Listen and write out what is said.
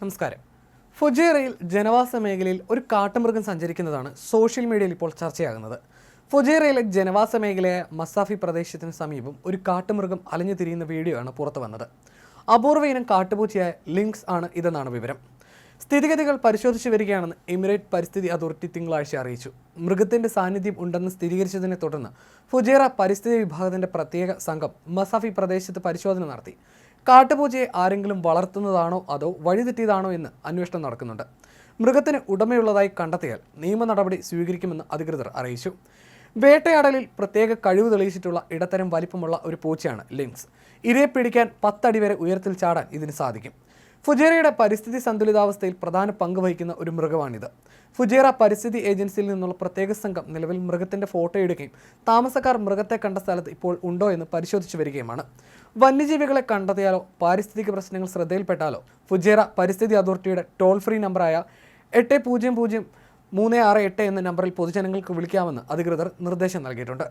നമസ്കാരം. ഫുജേറയിൽ ജനവാസ മേഖലയിൽ ഒരു കാട്ടുമൃഗം സഞ്ചരിക്കുന്നതാണ് സോഷ്യൽ മീഡിയയിൽ ഇപ്പോൾ ചർച്ചയാകുന്നത്. ഫുജേറയിലെ ജനവാസ മേഖലയായ മസാഫി പ്രദേശത്തിന് സമീപം ഒരു കാട്ടുമൃഗം അലഞ്ഞു തിരിയുന്ന വീഡിയോ ആണ് പുറത്തു വന്നത്. അപൂർവ ഇനം കാട്ടുപൂച്ചയായ ലിങ്ക്സ് ആണ് ഇതെന്നാണ് വിവരം. സ്ഥിതിഗതികൾ പരിശോധിച്ചു വരികയാണെന്ന് എമിറേറ്റ് പരിസ്ഥിതി അതോറിറ്റി തിങ്കളാഴ്ച അറിയിച്ചു. മൃഗത്തിന്റെ സാന്നിധ്യം ഉണ്ടെന്ന് സ്ഥിരീകരിച്ചതിനെ തുടർന്ന് ഫുജേറ പരിസ്ഥിതി വിഭാഗത്തിന്റെ പ്രത്യേക സംഘം മസാഫി പ്രദേശത്ത് പരിശോധന നടത്തി. കാട്ടുപൂച്ചയെ ആരെങ്കിലും വളർത്തുന്നതാണോ അതോ വഴിതെറ്റിയതാണോ എന്ന് അന്വേഷണം നടക്കുന്നുണ്ട്. മൃഗത്തിന് ഉടമയുള്ളതായി കണ്ടെത്തിയാൽ നിയമ നടപടി സ്വീകരിക്കുമെന്ന് അധികൃതർ അറിയിച്ചു. വേട്ടയാടലിൽ പ്രത്യേക കഴിവ് തെളിയിച്ചിട്ടുള്ള ഇടത്തരം വലിപ്പമുള്ള ഒരു പൂച്ചയാണ് ലിങ്സ്. ഇരയെ പിടിക്കാൻ പത്തടി വരെ ഉയരത്തിൽ ചാടാൻ ഇതിന് സാധിക്കും. ഫുജേറയുടെ പരിസ്ഥിതി സന്തുലിതാവസ്ഥയിൽ പ്രധാന പങ്ക് വഹിക്കുന്ന ഒരു മൃഗമാണിത്. ഫുജേറ പരിസ്ഥിതി ഏജൻസിയിൽ നിന്നുള്ള പ്രത്യേക സംഘം നിലവിൽ മൃഗത്തിന്റെ ഫോട്ടോ എടുക്കുകയും താമസക്കാർ മൃഗത്തെ കണ്ട സ്ഥലത്ത് ഇപ്പോൾ ഉണ്ടോ എന്ന് പരിശോധിച്ചു വരികയുമാണ്. വന്യജീവികളെ കണ്ടെത്തിയാലോ? പാരിസ്ഥിതിക പ്രശ്നങ്ങൾ ശ്രദ്ധയിൽപ്പെട്ടാലോ? ഫുജേറ പരിസ്ഥിതി അതോറിറ്റിയുടെ ടോൾ ഫ്രീ നമ്പറായ എട്ട് പൂജ്യം പൂജ്യം മൂന്ന് ആറ് എട്ട് എന്ന നമ്പറിൽ പൊതുജനങ്ങൾക്ക് വിളിക്കാമെന്ന് അധികൃതർ നിർദ്ദേശം നൽകിയിട്ടുണ്ട്.